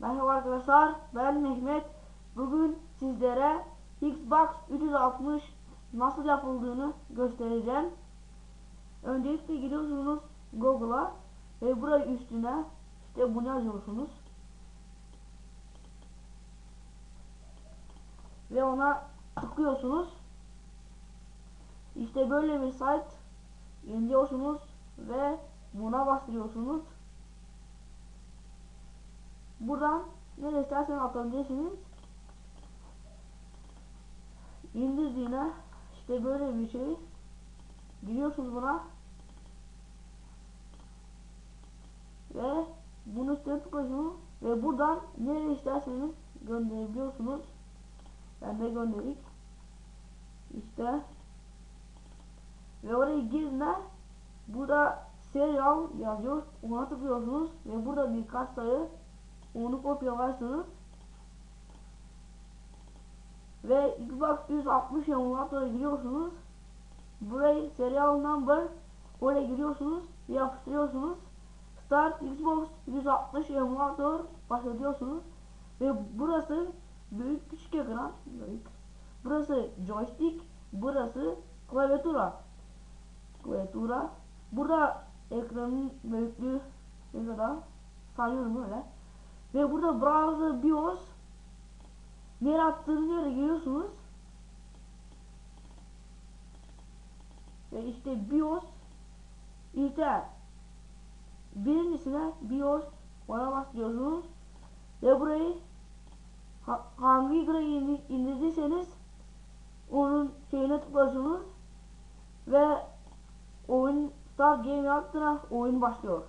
Merhaba arkadaşlar ben Mehmet. Bugün sizlere Xbox 360 nasıl yapıldığını göstereceğim. Öncelikle giriyorsunuz Google'a Ve buraya üstüne işte bunu yazıyorsunuz. Ve ona tıklıyorsunuz. İşte böyle bir site indiriyorsunuz ve buna bastırıyorsunuz Buradan ne isterseniz atabilirsiniz. İndirdiğine işte böyle bir şey giriyorsunuz buna ve bunu üstüne tıklıyorsunuz ve buradan nereye isterseniz gönderebiliyorsunuz. Ben de gönderdik. İşte ve oraya girdiğinde burada serial yazıyor. Ona tıklıyorsunuz ve burada birkaç sayı onu kopyalarsınız. Ve Xbox 160 emulatöre giriyorsunuz. Burayı serial number oraya giriyorsunuz yapıştırıyorsunuz. Start Xbox 160 emulator başlatıyorsunuz. Ve burası büyük küçük ekran burası joystick burası klaviatura. Klaviatura. Burada ekranın büyüklüğü ne kadar? Sayıyorum böyle ve burada browser BIOS ne yaptığınız yere giriyorsunuz. Ve işte BIOS işte birincisine BIOS ona bastırıyorsunuz ve burayı ha, hangi grayı indirdiyseniz onun şeyine tıklıyorsunuz ve oyun start game yaptığında oyun başlıyor.